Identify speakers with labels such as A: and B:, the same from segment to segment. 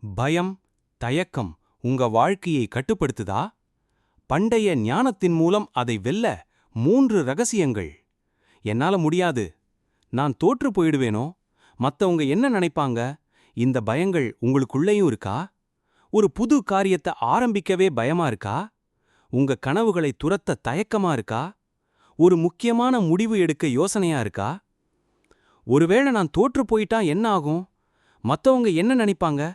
A: பயம் தயக்கம் உங்க வாழ்க்கையை கட்டுப்படுத்துதா? பண்டைய ஞானத்தின் மூலம் அதை வெல்ல மூன்று ரகசியங்கள். என்னால முடியாது. நான் தோற்று போயிடுவேனோ? மத்தவங்க என்ன நினைப்பாங்க? இந்த பயங்கள் உங்களுக்குள்ளேயும் இருக்கா? ஒரு புது காரியத்தை ஆரம்பிக்கவே பயமா இருக்கா? உங்க கனவுகளை துரத்த தயக்கமா இருக்கா? ஒரு முக்கியமான முடிவு எடுக்க யோசனையா இருக்கா? ஒருவேளை நான் தோற்று போயிட்டா என்ன ஆகும்? மத்தவங்க என்ன நினைப்பாங்க?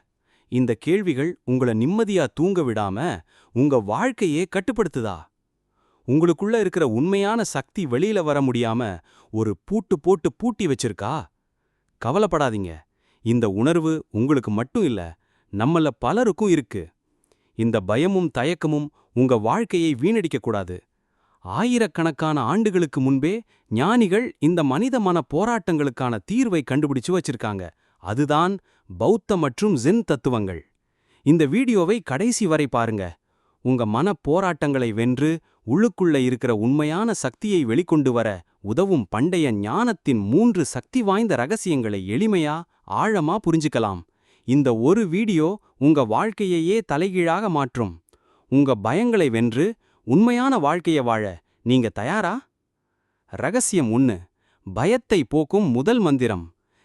A: இந்த கேள்விகள் உங்களை நிம்மதியா தூங்க விடாம உங்க வாழ்க்கையே கட்டுப்படுத்துதா? உங்களுக்குள்ள இருக்கிற உண்மையான சக்தி வெளியில வர முடியாம ஒரு பூட்டு போட்டு பூட்டி வச்சிருக்கா? கவலைப்படாதீங்க. இந்த உணர்வு உங்களுக்கு மட்டும் இல்ல நம்மள பலருக்கும் இருக்கு. இந்த பயமும் தயக்கமும் உங்க வாழ்க்கையை வீணடிக்க கூடாது. ஆயிரக்கணக்கான ஆண்டுகளுக்கு முன்பே ஞானிகள் இந்த மனித மன போராட்டங்களுக்கான தீர்வை கண்டுபிடிச்சு வச்சிருக்காங்க. அதுதான் பௌத்த மற்றும் ஜென் தத்துவங்கள். இந்த வீடியோவை கடைசி வரை பாருங்க. உங்க மன போராட்டங்களை வென்று உள்ளுக்குள்ள இருக்கிற உண்மையான சக்தியை வெளிக்கொண்டு வர உதவும் பண்டைய ஞானத்தின் மூன்று சக்தி வாய்ந்த ரகசியங்களை எளிமையா ஆழமா புரிஞ்சுக்கலாம். இந்த ஒரு வீடியோ உங்க வாழ்க்கையையே தலைகீழாக மாற்றும். உங்க பயங்களை வென்று உண்மையான வாழ்க்கைய வாழ நீங்க தயாரா? ரகசியம் ஒன்னு பயத்தை போக்கும் முதல் மந்திரம்.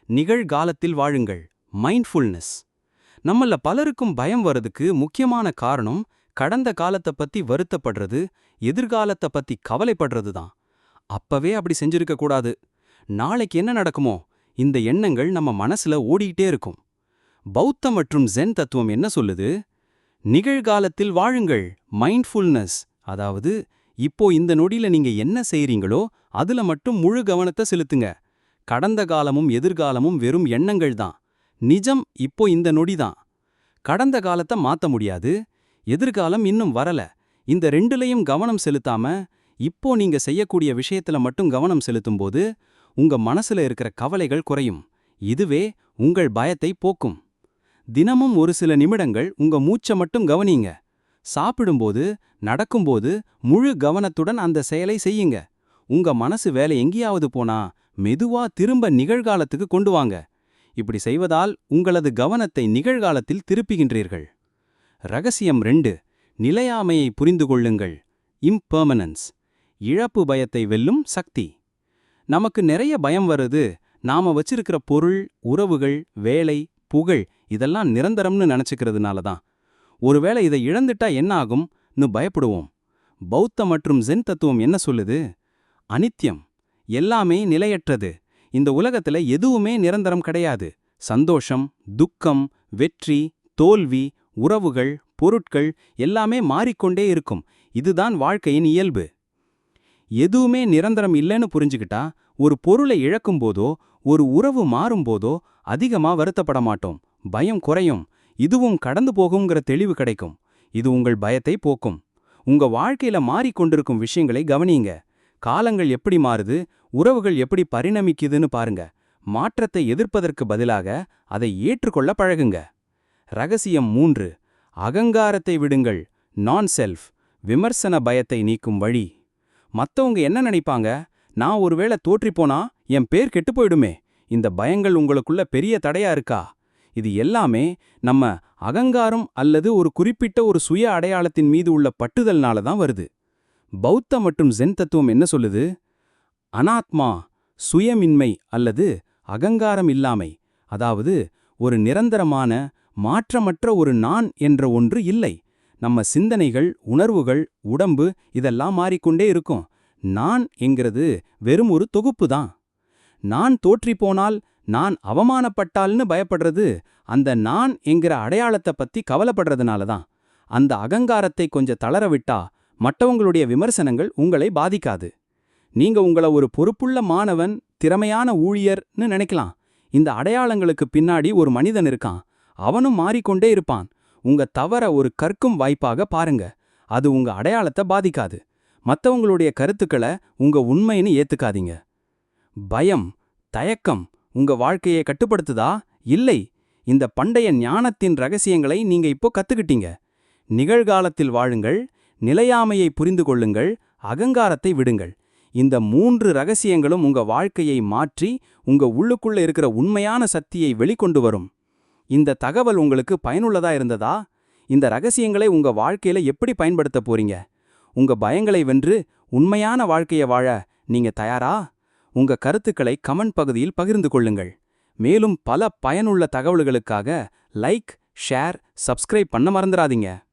A: நிகழ்காலத்தில் வாழுங்கள். மைண்ட்ஃபுல்னஸ் நம்மள பலருக்கும் பயம் வர்றதுக்கு முக்கியமான காரணம் கடந்த காலத்தை பத்தி வருத்தப்படுறது எதிர்காலத்தை பத்தி கவலைப்படுறது தான். அப்பவே அப்படி செஞ்சிருக்க கூடாது. நாளைக்கு என்ன நடக்குமோ இந்த எண்ணங்கள் நம்ம மனசுல ஓடிக்கிட்டே இருக்கும். பௌத்தம் மற்றும் ஜென் தத்துவம் என்ன சொல்லுது? நிகழ்காலத்தில் வாழுங்கள். மைண்ட்ஃபுல்னஸ் அதாவது இப்போ இந்த நொடியில நீங்க என்ன செய்றீங்களோ அதுல மட்டும் முழு கவனத்தை செலுத்துங்க. கடந்த காலமும் எதிர்காலமும் வெறும் எண்ணங்கள் தான். நிஜம் இப்போ இந்த நொடி தான். கடந்த காலத்தை மாத்த முடியாது. எதிர்காலம் இன்னும் வரல. இந்த ரெண்டுலையும் கவனம் செலுத்தாம இப்போ நீங்க செய்யக்கூடிய விஷயத்துல மட்டும் கவனம் செலுத்தும்போது உங்க மனசுல இருக்கிற கவலைகள் குறையும். இதுவே உங்கள் பயத்தை போக்கும். தினமும் ஒரு சில நிமிடங்கள் உங்க மூச்சை மட்டும் கவனிங்க. சாப்பிடும்போது நடக்கும்போது முழு கவனத்துடன் அந்த செயலை செய்யுங்க. உங்க மனசு வேலை எங்கேயாவது போனா மெதுவா திரும்ப நிகழ்காலத்துக்கு கொண்டு வாங்க. இப்படி செய்வதால் உங்களது கவனத்தை நிகழ்காலத்தில் திருப்புகின்றீர்கள். ரகசியம் ரெண்டு. நிலையாமையை புரிந்து கொள்ளுங்கள். இம்பெர்மனன்ஸ் இழப்பு பயத்தை வெல்லும் சக்தி. நமக்கு நிறைய பயம் வருது. நாம வச்சிருக்கிற பொருள் உறவுகள் வேலை புகழ் இதெல்லாம் நிரந்தரம்னு நினச்சிக்கிறதுனால தான். ஒருவேளை இதை இழந்துட்டா என்ன ஆகும்னு பயப்படுவோம். பௌத்த மற்றும் ஜென் தத்துவம் என்ன சொல்லுது? அனித்யம். எல்லாமே நிலையற்றது. இந்த உலகத்துல எதுவுமே நிரந்தரம் கிடையாது. சந்தோஷம் துக்கம் வெற்றி தோல்வி உறவுகள் பொருட்கள் எல்லாமே மாறிக்கொண்டே இருக்கும். இதுதான் வாழ்க்கையின் இயல்பு. எதுவுமே நிரந்தரம் இல்லைன்னு புரிஞ்சுக்கிட்டா ஒரு பொருளை இழக்கும்போதோ ஒரு உறவு மாறும்போதோ அதிகமா வருத்தப்பட மாட்டோம். பயம் குறையும். இதுவும் கடந்து போகுங்கிற தெளிவு கிடைக்கும். இது உங்கள் பயத்தை போக்கும். உங்க வாழ்க்கையில மாறிக்கொண்டிருக்கும் விஷயங்களை கவனியுங்க. காலங்கள் எப்படி மாறுது உறவுகள் எப்படி பரிணமிக்குதுன்னு பாருங்க. மாற்றத்தை எதிர்ப்பதற்கு பதிலாக அதை ஏற்றுக்கொள்ள பழகுங்க. ரகசியம் மூன்று அகங்காரத்தை விடுங்கள் நான் செல்ஃப் விமர்சன பயத்தை நீக்கும் வழி. மத்தவங்க என்ன நினைப்பாங்க? நான் ஒருவேளை தோற்றிப்போனா என் பேர் கெட்டு போயிடுமே இந்த பயங்கள் உங்களுக்குள்ள பெரிய தடையா இருக்கா? இது எல்லாமே நம்ம அகங்காரம் அல்லது ஒரு குறிப்பிட்ட ஒரு சுய அடையாளத்தின் மீது உள்ள பட்டுதல்னால தான் வருது. பௌத்த மற்றும் ஜென் தத்துவம் என்ன சொல்லுது? அனாத்மா சுயமின்மை அல்லது அகங்காரம் இல்லாமை அதாவது ஒரு நிரந்தரமான மாற்றமற்ற ஒரு நான் என்ற ஒன்று இல்லை. நம்ம சிந்தனைகள் உணர்வுகள் உடம்பு இதெல்லாம் மாறிக்கொண்டே இருக்கும். நான் என்கிறது வெறும் ஒரு தொகுப்பு தான். நான் தோற்றிப்போனால் நான் அவமானப்பட்டால்னு பயப்படுறது அந்த நான் என்கிற அடையாளத்தை பத்தி கவலைப்படுறதுனால தான். அந்த அகங்காரத்தை கொஞ்சம் தளர விட்டா மற்றவங்களுடைய விமர்சனங்கள் உங்களை பாதிக்காது. நீங்க உங்களை ஒரு பொறுப்புள்ள மாணவன் திறமையான ஊழியர்னு நினைக்கலாம். இந்த அடையாளங்களுக்கு பின்னாடி ஒரு மனிதன் இருக்கான். அவனும் மாறிக்கொண்டே இருப்பான். உங்க தவற ஒரு கற்கும் வாய்ப்பாக பாருங்க. அது உங்க அடையாளத்தை பாதிக்காது. மத்தவங்களுடைய கருத்துக்களை உங்க உண்மைன்னு ஏத்துக்காதீங்க. பயம் தயக்கம் உங்க வாழ்க்கையை கட்டுப்படுத்துதா? இல்லை. இந்த பண்டைய ஞானத்தின் ரகசியங்களை நீங்க இப்போ கத்துக்கிட்டீங்க. நிகழ்காலத்தில் வாழுங்கள். நிலையாமையை புரிந்து கொள்ளுங்கள் அகங்காரத்தை விடுங்கள். இந்த மூன்று ரகசியங்களும் உங்க வாழ்க்கையை மாற்றி உங்க உள்ளுக்குள்ள இருக்கிற உண்மையான சக்தியை வெளிக்கொண்டு வரும்.
B: இந்த தகவல் உங்களுக்கு பயனுள்ளதா இருந்ததா? இந்த ரகசியங்களை உங்க வாழ்க்கையில எப்படி பயன்படுத்த போறீங்க? உங்க பயங்களை வென்று உண்மையான வாழ்க்கைய வாழ நீங்க தயாரா? உங்க கருத்துக்களை கமெண்ட் பகுதியில் பகிர்ந்து கொள்ளுங்கள். மேலும் பல பயனுள்ள தகவல்களுக்காக லைக் ஷேர் சப்ஸ்கிரைப் பண்ண மறந்துடாதீங்க.